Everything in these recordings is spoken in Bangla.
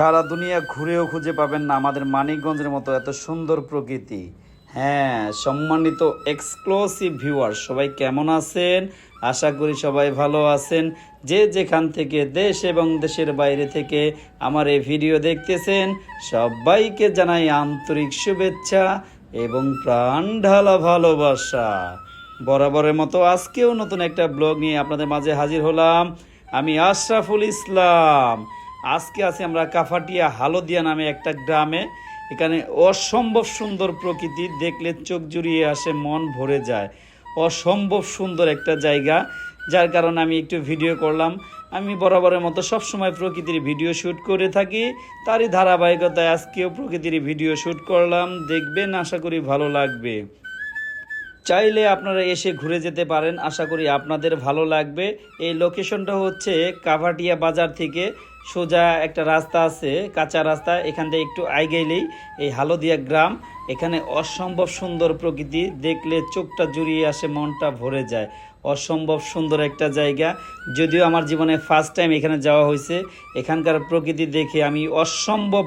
সারা দুনিয়া ঘুরেও খুঁজে পাবেন না আমাদের মানিকগঞ্জের মতো এত সুন্দর প্রকৃতি। হ্যাঁ সম্মানিত এক্সক্লুসিভ ভিউয়ার সবাই কেমন আছেন? আশা করি সবাই ভালো আছেন। যে যেখান থেকে দেশ এবং দেশের বাইরে থেকে আমার এই ভিডিও দেখতেছেন, সবাইকে জানাই আন্তরিক শুভেচ্ছা এবং প্রাণ ঢালা ভালোবাসা। বরাবরের মতো আজকেও নতুন একটা ব্লগ নিয়ে আপনাদের মাঝে হাজির হলাম। আমি আশরাফুল ইসলাম। আজকে আছি আমরা কাফাটিয়া হালদিয়া নামে একটা গ্রামে। এখানে অসম্ভব সুন্দর প্রকৃতি, দেখলে চোখ জুড়িয়ে আসে, মন ভরে যায়। অসম্ভব সুন্দর একটা জায়গা, যার কারণে আমি একটু ভিডিও করলাম। আমি বরাবরের মতো সবসময় প্রকৃতির ভিডিও শ্যুট করে থাকি। তারই ধারাবাহিকতায় আজকেও প্রকৃতির ভিডিও শ্যুট করলাম। দেখবেন, আশা করি ভালো লাগবে। চাইলে আপনারা এসে ঘুরে যেতে পারেন। আশা করি আপনাদের ভালো লাগবে। এই লোকেশনটা হচ্ছে কাভাটিয়া বাজার থেকে সোজা একটা রাস্তা আছে, কাঁচা রাস্তা। এখান থেকে একটু আইগেলেই এই হালদিয়া গ্রাম। এখানে অসম্ভব সুন্দর প্রকৃতি। দেখলে চোখটা জুড়িয়ে আসে, মনটা ভরে যায়। অসম্ভব সুন্দর একটা জায়গা। যদিও আমার জীবনে ফার্স্ট টাইম এখানে যাওয়া হয়েছে। এখানকার প্রকৃতি দেখে আমি অসম্ভব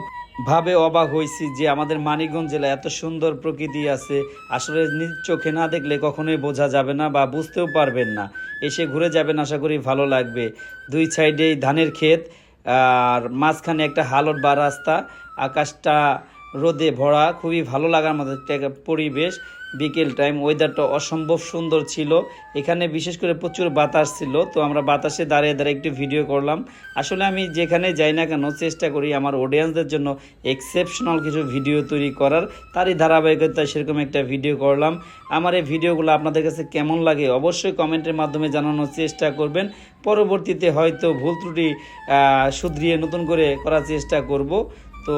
ভাবে অবাক হয়েছি যে আমাদের মানিকগঞ্জ জেলা এত সুন্দর প্রকৃতি আছে। আসলে নিজ চোখে না দেখলে কখনোই বোঝা যাবে না বা বুঝতেও পারবেন না। এসে ঘুরে যাবেন আশা করি ভালো লাগবে। দুই সাইডেই ধানের ক্ষেত, আর মাঝখানে একটা হালট বা রাস্তা। আকাশটা রোদে ভরা, খুবই ভালো লাগার মতো একটা পরিবেশ। বিকেল টাইম ওয়েদারটা অসম্ভব সুন্দর ছিল। এখানে বিশেষ করে প্রচুর বাতাস ছিল, তো আমরা বাতাসে দাঁড়িয়ে দাঁড়িয়ে একটু ভিডিও করলাম। আসলে আমি যেখানে যাই না কেন, চেষ্টা করি আমার অডিয়েন্সদের জন্য এক্সেপশনাল কিছু ভিডিও তৈরি করার। তারই ধারাবাহিকতায় সেরকম একটা ভিডিও করলাম। আমার এই ভিডিওগুলো আপনাদের কাছে কেমন লাগে অবশ্যই কমেন্টের মাধ্যমে জানানোর চেষ্টা করবেন। পরবর্তীতে হয়তো ভুল ত্রুটি শুধরিয়ে নতুন করে করার চেষ্টা করব। তো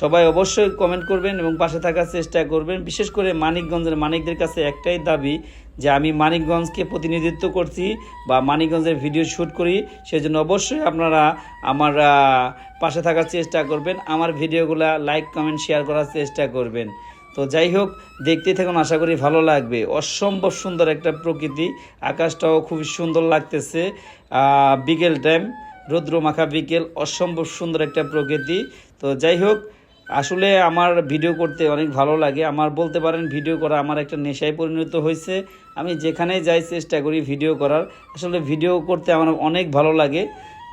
সবাই অবশ্যই কমেন্ট করবেন এবং পাশে থাকার চেষ্টা করবেন। বিশেষ করে মানিকগঞ্জের মানিকদের কাছে একটাই দাবি যে আমি মানিকগঞ্জকে প্রতিনিধিত্ব করছি বা মানিকগঞ্জের ভিডিও শ্যুট করি, সেজন্য অবশ্যই আপনারা আমার পাশে থাকার চেষ্টা করবেন। আমার ভিডিওগুলো লাইক কমেন্ট শেয়ার করার চেষ্টা করবেন। তো যাই হোক, দেখতে থাকুন, আশা করি ভালো লাগবে। অসম্ভব সুন্দর একটা প্রকৃতি। আকাশটাও খুবই সুন্দর লাগতেছে। বিকেল টাইম রৌদ্র মাখা বিকেল অসম্ভব সুন্দর একটা প্রকৃতি। তো যাই হোক, আসলে আমার ভিডিও করতে অনেক ভালো লাগে। আমার বলতে পারেন, ভিডিও করা আমার একটা নেশায় পরিণত হয়েছে। আমি যেখানে যাই চেষ্টা করি ভিডিও করার। আসলে ভিডিও করতে আমার অনেক ভালো লাগে।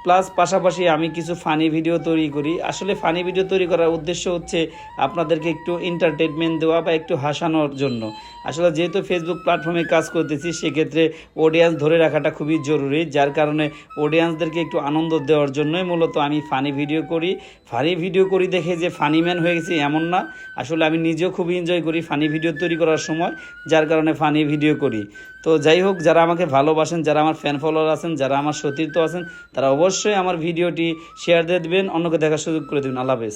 প্লাস পাশাপাশি আমি কিছু ফানি ভিডিও তৈরি করি। আসলে ফানি ভিডিও তৈরি করার উদ্দেশ্য হচ্ছে আপনাদেরকে একটু এন্টারটেনমেন্ট দেওয়া বা একটু হাসানোর জন্য। আসলে যেহেতু ফেসবুক প্ল্যাটফর্মে কাজ করতেছি, সেক্ষেত্রে অডিয়েন্স ধরে রাখাটা খুবই জরুরি। যার কারণে অডিয়েন্সদেরকে একটু আনন্দ দেওয়ার জন্যই মূলত আমি ফানি ভিডিও করি। ফানি ভিডিও করি দেখে যে ফানি ম্যান হয়ে গেছি এমন না। আসলে আমি নিজেও খুবই এনজয় করি ফানি ভিডিও তৈরি করার সময়, যার কারণে ফানি ভিডিও করি। তো যাই হোক, যারা আমাকে ভালোবাসেন, যারা আমার ফ্যান ফলোয়ার আছেন, যারা আমার সতীর্থ আছেন, তারা অবশ্যই আমার ভিডিওটি শেয়ার দিয়ে দেবেন, অন্যকে দেখার সুযোগ করে দেবেন। আল্লাহ হাফেজ।